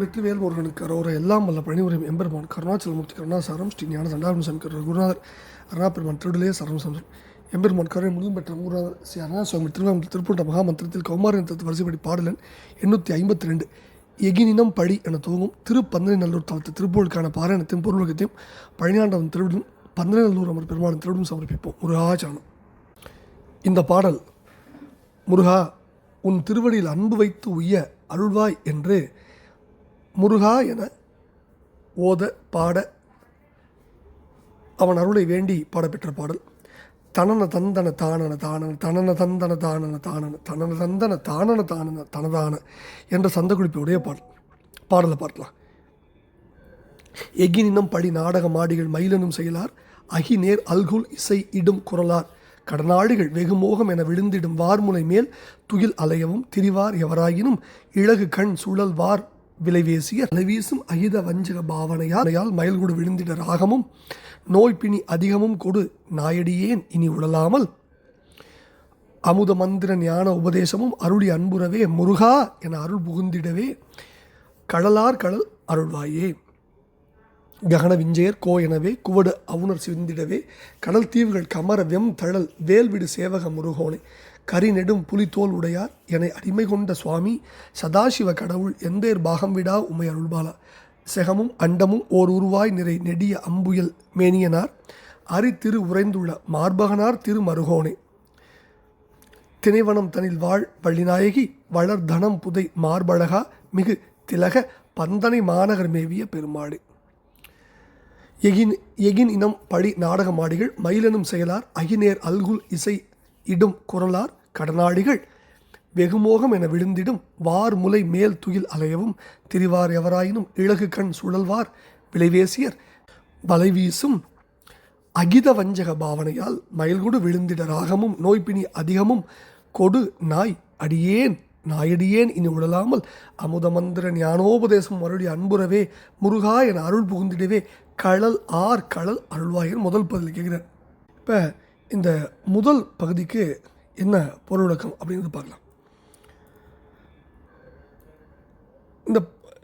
வெற்றிவேல் முருகனுக்கு அரோர எல்லாம் வல்ல பணிபுரியும் எம்பெருமான் கருணாச்சலமூர்த்தி கருணாசாரம் ஸ்ரீ ஞான சண்டாரம் சமிக்கர் குருநாதர் அருணாபெருமான் திருடலே சரணம் சந்தம் எம்பெருமான் கருணை முழுதும் பெற்ற குருநாதர் ஸ்ரீ அருணாசுவாமி சுவாமி திருப்பூட்ட திருப்பூண்ட மகாமந்திரத்தில் கௌமாரத்தில் வரிசைப்படி பாடலன் எண்ணூற்றி ஐம்பத்தி ரெண்டு எகினினம் படி என துவங்கும் திருப்பந்தனை நல்லூர் தளத்து திருப்பூருக்கான பாராயணத்தையும் பொருளுக்கத்தையும் பழனியாண்டவன் திருவிடும் பந்தனைநல்லூர் அமர் பெருமாளின் திருவிடும் சமர்ப்பிப்போம். முருகாச்சரணம் இந்த பாடல் முருகா உன் திருவடியில் அன்பு வைத்து உய்ய அருள்வாய் என்று முருகா என ஓத பாட அவன் அருளை வேண்டி பாடப்பெற்ற பாடல். தனன தந்தன தானன தானன தனன தந்தன தானன தானன தனன தந்தன தானன தானன தனதான என்ற சந்தகுறிப்பை உடைய பாடல். பாடலை பார்க்கலாம். எகினினம் படி நாடக மாடிகள் மயிலனும் செயலார் அகிநேர் அல்குல் இசை இடும் குரலார் கடனாடிகள் வெகுமோகம் என விழுந்திடும் வார்முனை மேல் துயில் அலையவும் திரிவார் எவராயினும் இழகு கண் சுழல் வார் விலைவேசிய விலைவீசும் அகித வஞ்சக பாவனையால் மயில்கூடு விழுந்திட ராகமும் நோய் பிணி அதிகமும் கொடு நாயடியேன் இனி உழலாமல். அமுத மந்திர ஞான உபதேசமும் அருளி அன்புறவே முருகா என அருள் புகுந்திடவே கடலார் கடல் அருள்வாயே. ககன விஞ்சையர் கோ எனவே குவடு அவுணர் சிந்திடவே கடல் தீவுகள் கமர வெம் தழல் வேல்விடு சேவக முருகோனே. கரி நெடும் புலித்தோல் உடையார் என அடிமை கொண்ட சுவாமி சதாசிவ கடவுள் எந்தேர் பாகம் விடா உமை அருள்பாலா. செகமும் அண்டமும் ஓர் உருவாய் நிறை நெடிய அம்புயல் மேனியனார் அரி திரு உறைந்துள்ள மார்பகனார் திரு மருகோனே திணைவனம் தனில் வாழ் வள்ளிநாயகி வளர் தனம் புதை மார்பழகா மிகு திலக பந்தனை மாநகர் மேவிய பெருமாடு எகின் எகின் இனம் படி நாடகமாடிகள் மயிலனும் செயலார் அகிநேர் அல்குல் இசை இடும் குரலார் கடனாளிகள் வெகுமோகம் என விழுந்திடும் வார் முலை மேல் துயில் அலையவும் திரிவார் எவராயினும் இழகு கண் சுழல்வார் விளைவேசியர் வலைவீசும் அகித வஞ்சக பாவனையால் மயில்கொடு விழுந்திட ராகமும் நோய்பிணி அதிகமும் கொடு நாய் அடியேன் நாயடியேன் இனி உழலாமல் அமுதமந்திர ஞானோபதேசம் மறுபடி அன்புறவே முருகா என அருள் புகுந்திடவே கழல் ஆர் கழல் அருள்வாயின் முதல் பதில் கேட்குறார். இப்போ இந்த முதல் பகுதிக்கு என்ன பொருள் அப்படிங்கிறது பார்க்கலாம். இந்த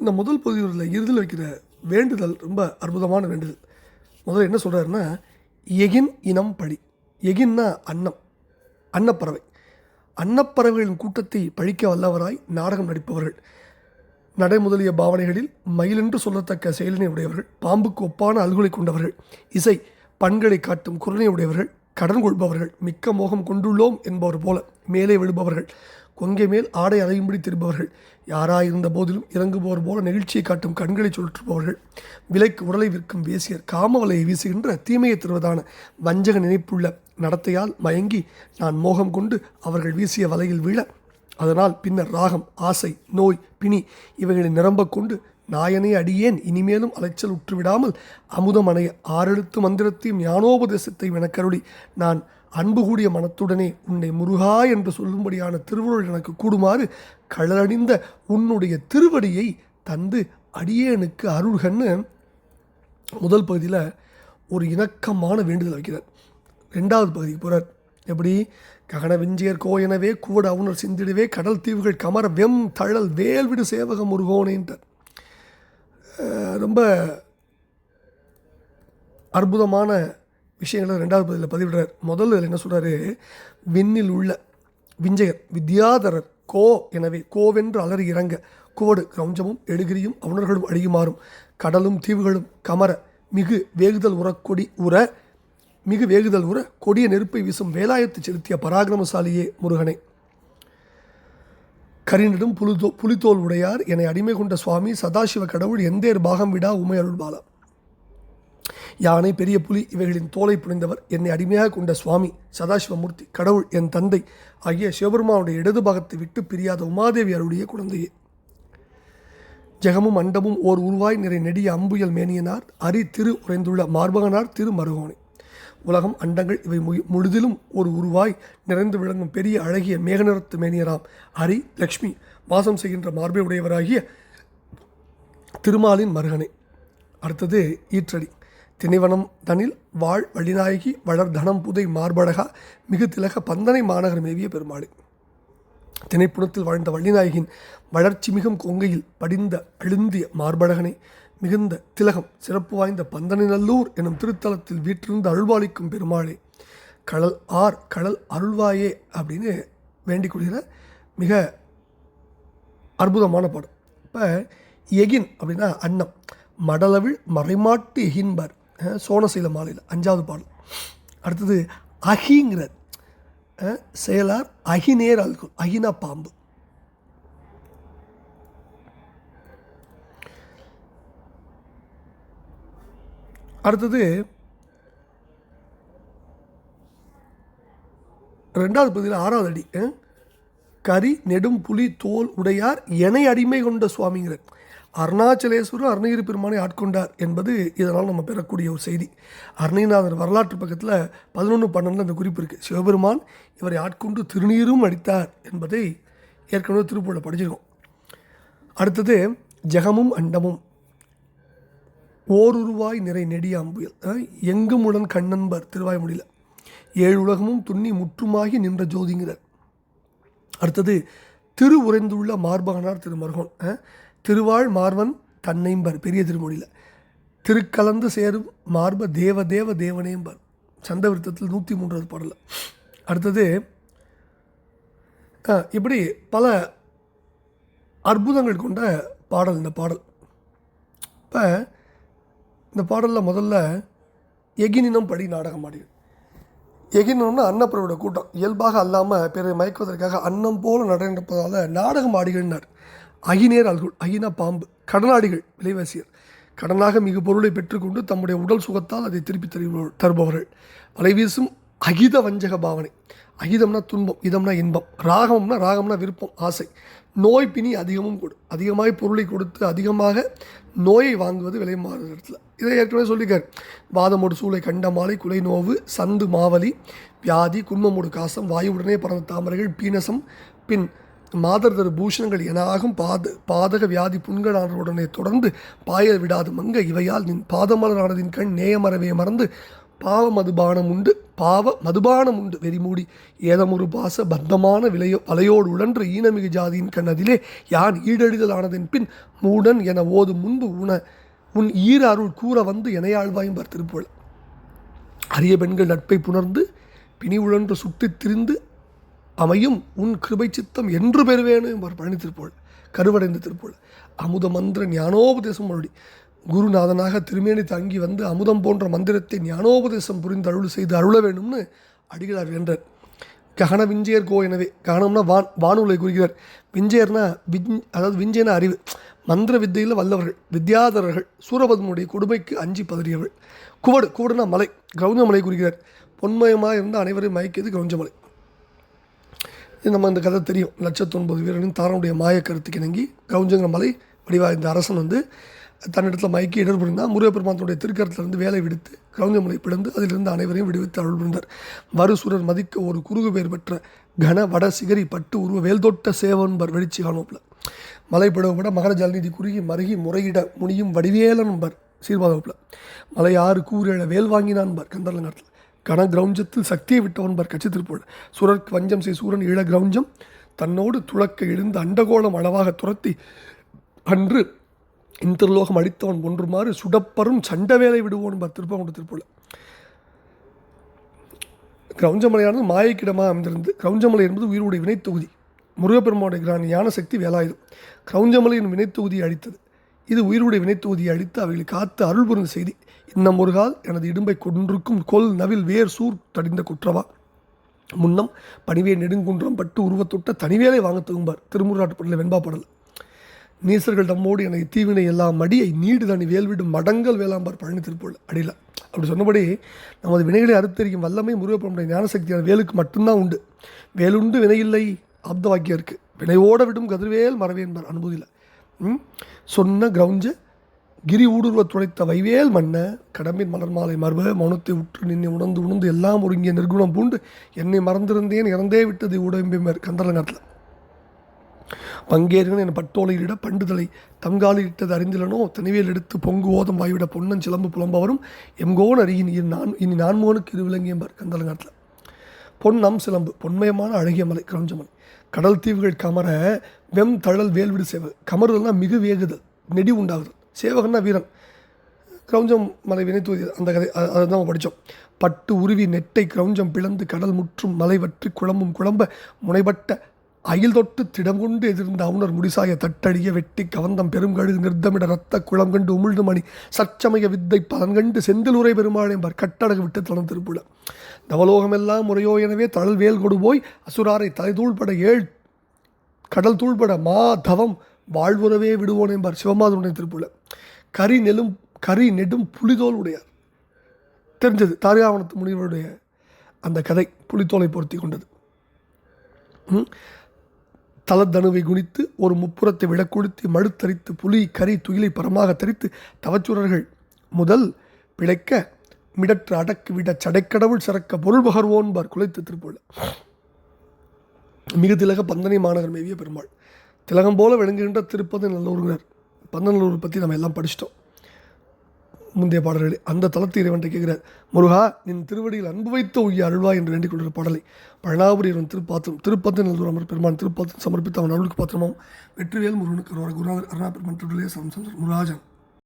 இந்த முதல் பகுதியில் இறுதியில் வைக்கிற வேண்டுதல் ரொம்ப அற்புதமான வேண்டுதல். முதல்ல என்ன சொல்கிறாருன்னா எகின் இனம் படி எகின்னா அன்னம் அன்னப்பறவை. அன்னப்பறவைகளின் கூட்டத்தை பழிக்க வல்லவராய் நாடகம் நடிப்பவர்கள். நடை முதலிய பாவனைகளில் மயிலென்று சொல்லத்தக்க செயலினை உடையவர்கள். பாம்புக்கு ஒப்பான அல்குலை கொண்டவர்கள். இசை பண்களை காட்டும் குரலை உடையவர்கள். கடன் கொள்பவர்கள் மிக்க மோகம் கொண்டுள்ளோம் என்பவர் போல மேலே விழுபவர்கள் கொங்கை மேல் ஆடை அலையும்படி திரும்பவர்கள் யாராயிருந்த போதிலும் இறங்குபவர் போல நெகிழ்ச்சியை காட்டும் கண்களை சுழற்றுபவர்கள் விலைக்கு உடலை விற்கும் வேசியர் காமவலையை வீசுகின்ற தீமையை தருவதான வஞ்சக நினைப்புள்ள நடத்தையால் மயங்கி நான் மோகம் கொண்டு அவர்கள் வீசிய வலையில் வீழ அதனால் பின்னர் ராகம் ஆசை நோய் பிணி இவைகளை நிரம்ப கொண்டு நாயனை அடியேன். இனிமேலும் அலைச்சல் உற்றுவிடாமல் அமுதமனை ஆறெழுத்து மந்திரத்தையும் ஞானோபதேசத்தை எனக்கருளி நான் அன்பு கூடிய மனத்துடனே உன்னை முருகா என்று சொல்லும்படியான திருவுருள் எனக்கு கூடுமாறு கழலணிந்த உன்னுடைய திருவடியை தந்து அடியேனுக்கு அருள்கன்னு முதல் பகுதியில் ஒரு இணக்கமான வேண்டுதல் வைக்கிறார். ரெண்டாவது பகுதிக்கு போகிறார் எப்படி? ககன விஞ்சியர் கோ எனவே கூவட அவுணர் சிந்திடவே கடல் தீவுகள் கமர வெம் தழல் வேல்விடு சேவகம் முருகோனேன்ட்டார் ரொம்ப அற்புதமான விஷயங்களை ரெண்டாவது பதிவில் பதிவிடுறார். முதல்ல இதில் என்ன சொல்கிறாரு விண்ணில் உள்ள விஞ்சகர் வித்யாதரர் கோ எனவே கோவென்று அலறி இறங்க குவடு கிரௌஞ்சமும் எடுகிரியும் அவுணர்களும் அழியுமாறும் கடலும் தீவுகளும் கமர மிகு வேகுதல் உரக்கொடி உர மிகு வேகுதல் உர கொடிய நெருப்பை வீசும் வேலாயத்து செலுத்திய பராக்கிரமசாலியே முருகனை. கரினிடம் புலிதோ புலித்தோல் உடையார். என்னை அடிமை கொண்ட சுவாமி சதாசிவ கடவுள் எந்தேர் பாகம் விடா உமை அருள்பாலா யானை பெரிய புலி இவைகளின் தோலை புனிந்தவர் என்னை அடிமையாக கொண்ட சுவாமி சதாசிவமூர்த்தி கடவுள் என் தந்தை ஆகிய சிவபெருமானுடைய இடது பாகத்தை விட்டு பிரியாத உமாதேவி அருடைய குழந்தையே. ஜெகமும் அண்டமும் ஓர் உருவாய் நிறை நெடிய அம்புயல் மேனியனார் அரி திரு உறைந்துள்ள மார்பகனார் திரு மருகோனை உலகம் அண்டங்கள் இவை மு- முழுதிலும் ஒரு உருவாய் நிறைந்து விளங்கும் பெரிய அழகிய மேகநிறத்து மேனியராம் ஹரி லக்ஷ்மி வாசம் செய்கின்ற மார்பை உடையவராகிய திருமாலின் மருகனை. அடுத்தது ஈற்றடி. திணைவனம் தனில் வாழ் வழிநாயகி வளர் தனம் புதை மார்பழகா மிகு திலக பந்தனை மாநகர் மேவிய பெருமாளே. திணைப்புணத்தில் வாழ்ந்த வள்ளிநாயகின் வளர்ச்சி மிகும் கொங்கையில் படிந்த அழுந்திய மார்பழகனை. மிகுந்த திலகம் சிறப்பு வாய்ந்த பந்தனிநல்லூர் எனும் திருத்தலத்தில் வீற்றிருந்து அருள்வாளிக்கும் பெருமாளே. கடல் ஆர் கடல் அருள்வாயே அப்படின்னு வேண்டிக் கொள்கிற மிக அற்புதமான பாடம் இப்போ எகின் அப்படின்னா அன்னம் மடலவிழ் மறைமாட்டு எகின்பர் அஹ், சோனசீல மாலையில் அஞ்சாவது பாடல். அடுத்தது அகிங்கிறார் அஹ், செயலார் அகிநேர் அல்குல் அகினா பாம்பு. அடுத்தது ரெண்டாவது பகுதியில் ஆறாவது அடி அஹ், கரி நெடும் புலி தோல் உடையார் எனை அடிமை கொண்ட சுவாமிங்கிற. அருணாச்சலேஸ்வரர் அருணகிரி பெருமானை ஆட்கொண்டார் என்பது இதனால் நம்ம பெறக்கூடிய ஒரு செய்தி. அருணகிரிநாதர் வரலாற்று பக்கத்தில் பதினொன்று பன்னெண்டில் அந்த குறிப்பு இருக்குது சிவபெருமான் இவரை ஆட்கொண்டு திருநீரும் அடித்தார் என்பதை ஏற்கனவே திருப்பூரில் படிச்சிருக்கோம். அடுத்தது ஜெகமும் அண்டமும். ஓருருவாய் நிறை நெடியாம்புயல் எங்கும் உடன் கண்ணன்பர் திருவாய்மொழியில் ஏழு உலகமும் துண்ணி முற்றுமாகி நின்ற ஜோதிங்கிறார். அடுத்தது திரு உறைந்துள்ள மார்பகனார் திருமருகன். திருவாள் திருவாழ் மார்வன் தன்னைம்பர் பெரிய திருமொழியில் திருக்கலந்து சேரும் மார்ப தேவ தேவ தேவனேம்பர். சந்த விருத்தத்தில் நூற்றி மூன்றாவது பாடல் அடுத்தது இப்படி பல அற்புதங்கள் கொண்ட பாடல் இந்த பாடல். இப்போ இந்த பாடலில் முதல்ல எகினினம் படி நாடகம் ஆடி எகினம்னா அன்னப்பரோட கூட்டம். இயல்பாக அல்லாமல் பிறரை மயக்குவதற்காக அன்னம் போல நடப்பதால் நாடகம் ஆடிகள்னார் அகினேர் அல்குள் அகினா பாம்பு கடனாடிகள் விலைவாசியர். கடனாக மிகு பொருளை பெற்றுக்கொண்டு தம்முடைய உடல் சுகத்தால் அதை திருப்பி தருபவர் தருபவர்கள். வலைவீசும் அகித வஞ்சக பாவனை. அகிதம்னா துன்பம் இதம்னா இன்பம். ராகம்னா ராகம்னா விருப்பம் ஆசை. நோய் பிணி அதிகமும் கொடு. அதிகமாக பொருளை கொடுத்து அதிகமாக நோயை வாங்குவது விலை மாறுற இடத்துல இதை ஏற்கனவே சொல்லிக்கார் வாதமோடு சூளை கண்ட மாலை குலை நோவு சந்து மாவலி வியாதி குன்மமோடு காசம் வாயுவுடனே பறந்த தாமரைகள் பீனசம் பின் மாதர் தரு பூஷணங்கள் என ஆகும். பாத பாதக வியாதி புண்களானவுடனே தொடர்ந்து பாய விடாது மங்க. இவையால் நின் பாதமலரானதின் கண் நேயமறவே மறந்து பாவ மதுபானம் உண்டு பாவ மதுபானம் உண்டு. வெறிமூடி ஏதமொரு பாச பந்தமான விலையோ வலையோடு உழன்று ஈனமிகு ஜாதியின் கண்ணதிலே யான் ஈடழிதல் பின் மூடன் என ஓதும் முன்பு உன உன் ஈர அருள் கூற வந்து எனையாழ்வாயும் திருப்புகழ் அரிய பெண்கள் நட்பை புணர்ந்து பிணி உழன்று சுட்டித் திரிந்து அமையும் உன் கிருபை சித்தம் என்று பெறுவேனும் என்பார் பழனி திருப்போள். கருவடைந்த அமுத மந்திர ஞானோபதேசம் மொழி குருநாதனாக திருமேனி தாங்கி வந்து அமுதம் போன்ற மந்திரத்தை ஞானோபதேசம் புரிந்து அருள் செய்து அருள வேண்டும்னு அடிகளார் என்றார் ககன விஞ்சயர் கோ எனவே ககனம்னா வான் வானூலை குறிக்கிறார். விஞ்சையர்னா விஞ் அதாவது விஞ்சயன அறிவு. மந்திர வித்தையில் வல்லவர்கள் வித்யாதரர்கள் சூரபத்மனுடைய கொடுமைக்கு அஞ்சி பதறியவர்கள். குவடு குவடுனா மலை கிரௌஞ்ச மலை குறிக்கிறார். பொன்மயமாக இருந்த அனைவரையும் மயக்கியது கவுஞ்சமலை இது நம்ம இந்த கதை தெரியும். லட்சத்தொன்பது வீரனின் தாரனுடைய மாய கருத்துக்கு இணங்கி கவுஞ்சங்கிற மலை வடிவாய் இந்த அரசன் வந்து தன்னிடத்தில் மயக்கி இடர் புரிந்தார் முருகப்பெருமானத்துடைய திருக்கரத்திலிருந்து வேலை விடுத்து கவுஞ்சமலை பிளந்து அதிலிருந்து அனைவரையும் விடுவித்து அருள் புரிந்தார். வருசுரர் மதிக்க ஒரு குறுகு பேர் பெற்ற கன வட சிகரி பட்டு உருவ வேல்தொட்ட சேவன்பர் வெளிச்சி காணோப்பில் மலை விட மகர ஜலநிதி குறுகி மருகி முறையிட முனியும் வடிவேலன்பர் சீர்பாதப்பில் மலை ஆறு கூறியழ வேல் வாங்கினான்பர் கந்தரலங்காட்டில் கன கிரௌஞ்சத்தில் சக்தியை விட்டவன்பர் கட்சி திருப்போல் சுரர்க்கு வஞ்சம் செய் சூரன் இழ கிரௌஞ்சம் தன்னோடு துளக்க எழுந்து அண்டகோளம் அளவாக துரத்தி அன்று இந்திரலோகம் அடித்தவன் ஒன்றுமாறு சுடப்பரும் சண்டவேலை விடுவோம் பர் திருப்பங்குடி திருப்போல கிரௌஞ்சமலையானது மாயக்கிடமாக அமைந்திருந்து கிரௌஞ்சமலை என்பது உயிருடைய வினைத்தொகுதி முருகப்பெருமானுடைய கிரான ஞான சக்தி வேலாயுதம். கிரௌஞ்சமலையின் வினைத்தொகுதியை அழித்தது. இது உயிருடைய வினைத்தொகுதியை அழித்து அவைகளை காத்து அருள் புரிந்த செய்தி. இன்னும் ஒரு கால் எனது இடும்பை கொன்றிருக்கும் கொல் நவில் வேர் சூர் தடிந்த குற்றவா? முன்னம் பணிவே நெடுங்குன்றம் பட்டு உருவத்தொட்ட தனிவேலை வாங்க தகும்பார் திருமுருகாட்டுப்படல வெண்பா படல். நீசர்கள் தம்மோடு எனக்கு தீவினை எல்லாம் மடியை நீடு தனி வேல்விடும் மடங்கள் வேளாம்பார் பழனி திருப்பூர் அடியில் அப்படி சொன்னபடி நமது வினைகளை அறுத்தறிக்கும் வல்லமை முருகப்பெருமுடைய ஞானசக்தியான வேலுக்கு மட்டும்தான் உண்டு. வேலுண்டு வினையில்லை ஆப்த வாக்கியம் இருக்குது வினையோட விடும் கதிர்வேல் மறவே என்பார் அனுபூதியில் ம்? சொன்ன கிரௌஞ்ச கிரி ஊடுருவ துடைத்த வைவேல் மன்ன கடம்பின் மலர் மாலை மர்ப மௌனத்தை உற்று நின்று உணர்ந்து உணர்ந்து எல்லாம் ஒருங்கிய நிர்குணம் பூண்டு என்னை மறந்திருந்தேன் இறந்தே விட்டது உடம்பிமர் கந்தரங்கத்தில் பங்கேற்கன என பட்டோலையிட பண்டுதலை தங்காலில் இட்டது அறிந்திலனோ தனிவேல் எடுத்து பொங்கு ஓதம் வாய்விட பொன்னன் சிலம்பு புலம்பவரும் எங்கோன் அருகின் இனி நான் இனி நான்மோனுக்கு இது விளங்கியம்பார் கந்தலங்காட்டில் பொன்னம் சிலம்பு பொன்மயமான அழகிய மலை கிரௌஞ்சமலை கடல் தீவுகள் கமர வெம் தழல் வேல்விடு சேவல். கமறுதல்னா மிகு வேகுதல் நெடி உண்டாகுதல் சேவகன்னா வீரன். கிரௌஞ்சம் மலை வினைத்துவது அந்த கதை அதை தான் படித்தோம் பட்டு உருவி நெட்டை கிரௌஞ்சம் பிளந்து கடல் முற்றும் மலை வற்றி குழம்பும் குழம்ப முனைபட்ட அயில் தொட்டு திடம் கொண்டு எதிர்ந்த அவுணர் முடிசாய தட்டடிய வெட்டி கவந்தம் பெருங்கழுகு நிறுத்தமிட ரத்த குளம் கண்டு உமிழ்ந்து மணி சச்சமய வித்தை பலன் கண்டு செந்திலுரை பெருமாள் என்பார். கட்டடகு விட்டு தளம் திருப்புல நவலோகமெல்லாம் முறையோ எனவே தழல் வேல் கொடு போய் அசுராரை தலை தூள்பட ஏழ் கடல் தூள்பட மா தவம் வாழ்வுறவே விடுவோன் என்பார் சிவமாதனுடைய திருப்புல. கரி நெலும் கரி நெடும் புலிதோல் உடையார். தெரிஞ்சது தாரியாவணத்து முனிவருடைய அந்த கதை புலித்தோலை பொருத்தி கொண்டது. ம்? தலத்தணுவை குனித்து ஒரு முப்புறத்தை விடக்கொடுத்து மடுத்தரித்து புலி கரி துயிலை பரமாக தரித்து தவச்சுரர்கள். முதல் பிழைக்க மிடற்று அடக்கு விட சடைக்கடவுள் சரக்க பொருள் பகர்வோன்பார் குலைத்து திருப்போல மிகு திலக பந்தனை மாநகர் மேவிய பெருமாள். திலகம் போல விளங்குகின்ற திருப்பதி நல்லூருங்கிறார். பந்தநல்லூர் பற்றி நம்ம எல்லாம் படிச்சிட்டோம். முந்தைய பாடல்கள் அந்த தளத்து இறைவன் கேட்கிறார். முருகா நின் திருவடியில் அன்பு வைத்த உய்ய அருள்வா என்று வேண்டிக் கொள்கிற பாடலை பழனாபுரியவன் திருப்பாத்திரம் திருப்பத்தி நல்லூர் அமர் பெருமான் திருப்பாத்திரம் சமர்ப்பித்த அவன் அருளுக்கு பாத்திரமும் வெற்றிவேல் முருகனுக்கு குருநாதர் அருணா பெருமான் திருவிழைய சம் முருகாஜன்.